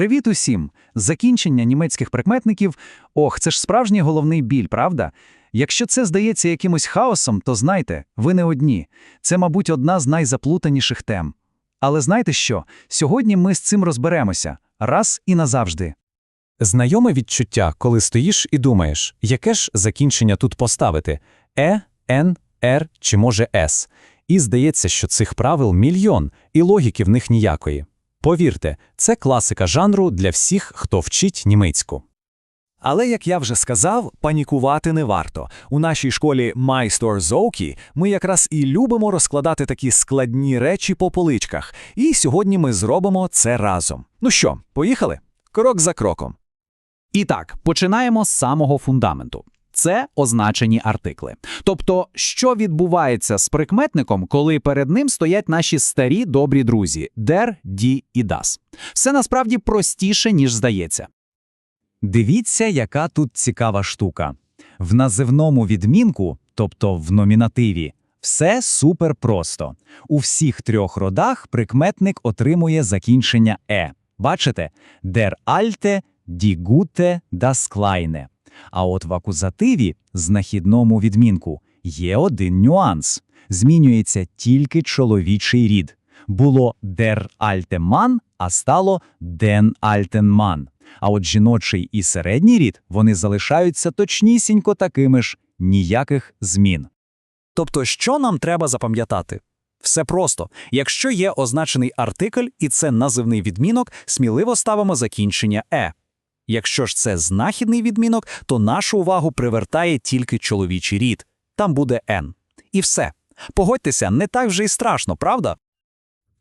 Привіт усім! Закінчення німецьких прикметників – ох, це ж справжній головний біль, правда? Якщо це здається якимось хаосом, то знайте, ви не одні. Це, мабуть, одна з найзаплутаніших тем. Але знаєте що? Сьогодні ми з цим розберемося. Раз і назавжди. Знайоме відчуття, коли стоїш і думаєш, яке ж закінчення тут поставити – е, н, р чи може с. І здається, що цих правил мільйон, і логіки в них ніякої. Повірте, це класика жанру для всіх, хто вчить німецьку. Але, як я вже сказав, панікувати не варто. У нашій школі Майстор Зоукі ми якраз і любимо розкладати такі складні речі по поличках. І сьогодні ми зробимо це разом. Ну що, поїхали? Крок за кроком. І так, починаємо з самого фундаменту. Це означені артикли. Тобто, що відбувається з прикметником, коли перед ним стоять наші старі добрі друзі der, die і das. Все насправді простіше, ніж здається. Дивіться, яка тут цікава штука. В називному відмінку, тобто в номінативі, все супер просто. У всіх трьох родах прикметник отримує закінчення «е». Бачите? Der Alte, die Gute, das Kleine. А от в акузативі, знахідному відмінку, є один нюанс. Змінюється тільки чоловічий рід. Було alte Mann, а стало alten Mann. А от жіночий і середній рід, вони залишаються точнісінько такими ж, ніяких змін. Тобто, що нам треба запам'ятати? Все просто. Якщо є означений артикль і це називний відмінок, сміливо ставимо закінчення е. Якщо ж це знахідний відмінок, то нашу увагу привертає тільки чоловічий рід. Там буде «н». І все. Погодьтеся, не так вже й страшно, правда?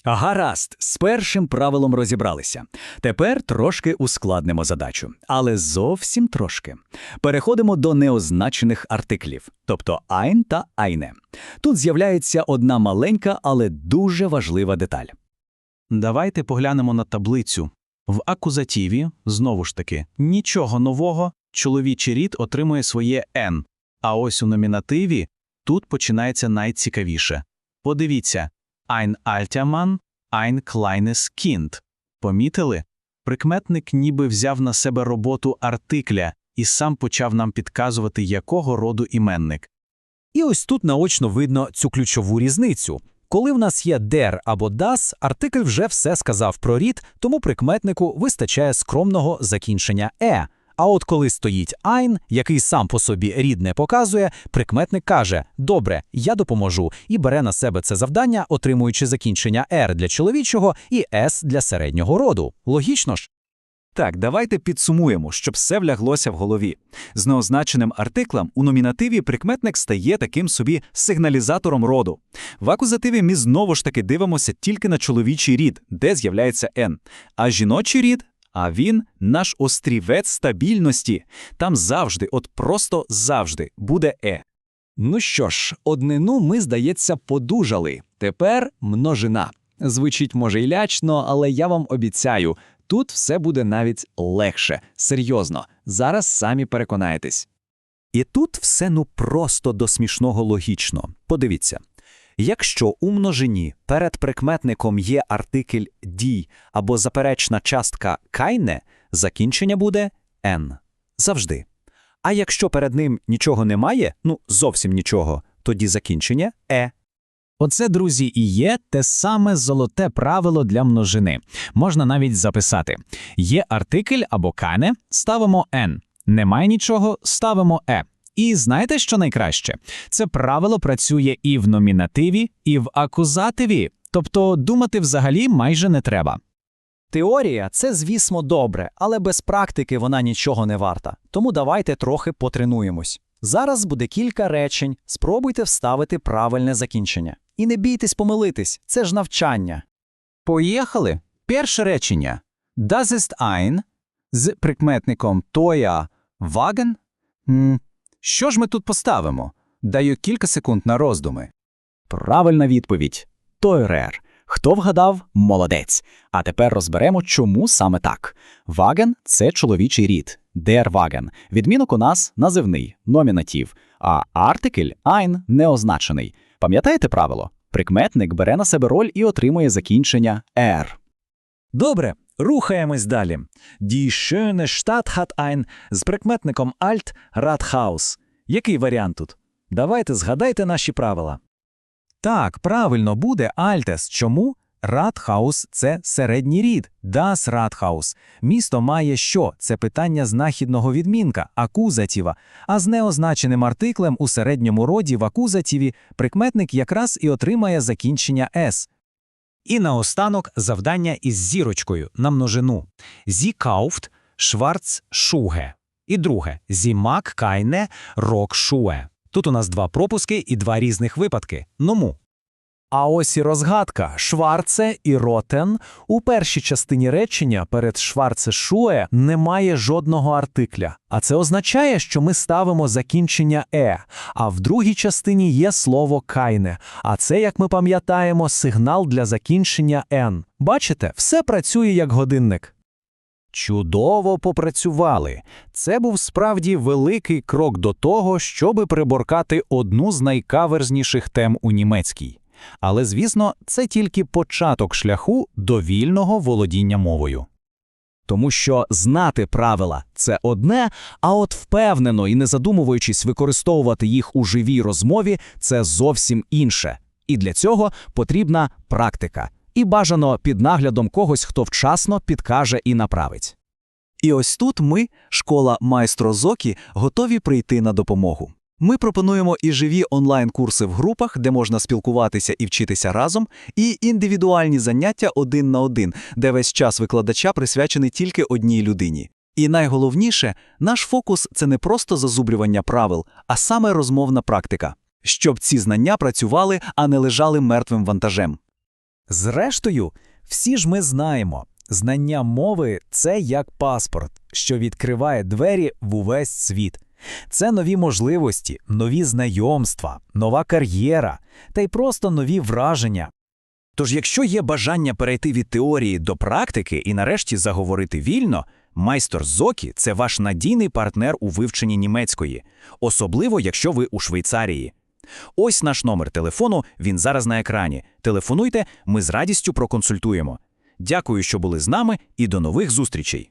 Гаразд, з першим правилом розібралися. Тепер трошки ускладнимо задачу, але зовсім трошки. Переходимо до неозначених артиклів, тобто ein та eine. Тут з'являється одна маленька, але дуже важлива деталь. Давайте поглянемо на таблицю. В акузативі, знову ж таки, нічого нового, чоловічий рід отримує своє «н», а ось у номінативі тут починається найцікавіше. Подивіться «ein alter Mann», «ein kleines Kind». Помітили? Прикметник ніби взяв на себе роботу артикля і сам почав нам підказувати, якого роду іменник. І ось тут наочно видно цю ключову різницю. Коли в нас є der або das, артикль вже все сказав про рід, тому прикметнику вистачає скромного закінчення е. А от коли стоїть ein, який сам по собі рід не показує, прикметник каже «Добре, я допоможу» і бере на себе це завдання, отримуючи закінчення «r» для чоловічого і «s» для середнього роду. Логічно ж? Так, давайте підсумуємо, щоб все вляглося в голові. З неозначеним артиклем у номінативі прикметник стає таким собі сигналізатором роду. В акузативі ми знову ж таки дивимося тільки на чоловічий рід, де з'являється «n». А жіночий рід, а він наш острівець стабільності. Там завжди, от просто завжди, буде «е». Ну що ж, однину ми, здається, подужали. Тепер множина. Звучить може й лячно, але я вам обіцяю, тут все буде навіть легше. Серйозно, зараз самі переконаєтесь. І тут все ну просто до смішного логічно. Подивіться. Якщо у множині перед прикметником є артикль «дій» або заперечна частка «кайне», закінчення буде «н». Завжди. А якщо перед ним нічого немає, ну зовсім нічого, тоді закінчення «е». Оце, друзі, і є те саме золоте правило для множини. Можна навіть записати: є артикль або кане, ставимо «n». Немає нічого, ставимо «е». І знаєте, що найкраще? Це правило працює і в номінативі, і в акузативі, тобто думати взагалі майже не треба. Теорія це, звісно, добре, але без практики вона нічого не варта. Тому давайте трохи потренуємось. Зараз буде кілька речень, спробуйте вставити правильне закінчення. І не бійтесь помилитись, це ж навчання. Поїхали. Перше речення. Das ist ein з прикметником «toya Wagen». М, Що ж ми тут поставимо? Даю кілька секунд на роздуми. Правильна відповідь Тойрер. Хто вгадав, молодець. А тепер розберемо, чому саме так. Ваген це чоловічий рід, Wagen. Відмінок у нас називний, номінатив, а артикль ein неозначений. Пам'ятаєте правило? Прикметник бере на себе роль і отримує закінчення «er». Добре, Рухаємось далі. Die schöne Stadt hat ein з прикметником alt Rathaus. Який варіант тут? Давайте згадайте наші правила. Так, правильно буде Альтес. Чому? Радхаус – це середній рід, das Радхаус. Місто має що? Це питання знахідного відмінка, акузатіва. А з неозначеним артиклем у середньому роді в акузатіві прикметник якраз і отримає закінчення «с». І наостанок завдання із зірочкою на множину. Kauft Schwarz Schuhe. І друге – Sie mag keine Rockschuhe. Тут у нас два пропуски і два різних випадки. Ному. А ось і розгадка Шварце і Ротен. У першій частині речення перед Шварце Шуе немає жодного артикля. А це означає, що ми ставимо закінчення е. А в другій частині є слово кайне. А це, як ми пам'ятаємо, сигнал для закінчення н. Бачите, все працює як годинник. Чудово попрацювали. Це був справді великий крок до того, щоби приборкати одну з найкаверзніших тем у німецькій. Але, звісно, це тільки початок шляху до вільного володіння мовою. Тому що знати правила це одне, а от впевнено і не задумуючись використовувати їх у живій розмові це зовсім інше. І для цього потрібна практика. І бажано під наглядом когось, хто вчасно підкаже і направить. І ось тут ми, школа Майстро Зокі, готові прийти на допомогу. Ми пропонуємо і живі онлайн-курси в групах, де можна спілкуватися і вчитися разом, і індивідуальні заняття один на один, де весь час викладача присвячений тільки одній людині. І найголовніше, наш фокус це не просто зазубрювання правил, а саме розмовна практика, щоб ці знання працювали, а не лежали мертвим вантажем. Зрештою, всі ж ми знаємо, знання мови це як паспорт, що відкриває двері в увесь світ. Це нові можливості, нові знайомства, нова кар'єра та й просто нові враження. Тож, якщо є бажання перейти від теорії до практики і нарешті заговорити вільно, майстер Зокі – це ваш надійний партнер у вивченні німецької, особливо якщо ви у Швейцарії. Ось наш номер телефону, він зараз на екрані. Телефонуйте, ми з радістю проконсультуємо. Дякую, що були з нами, і до нових зустрічей!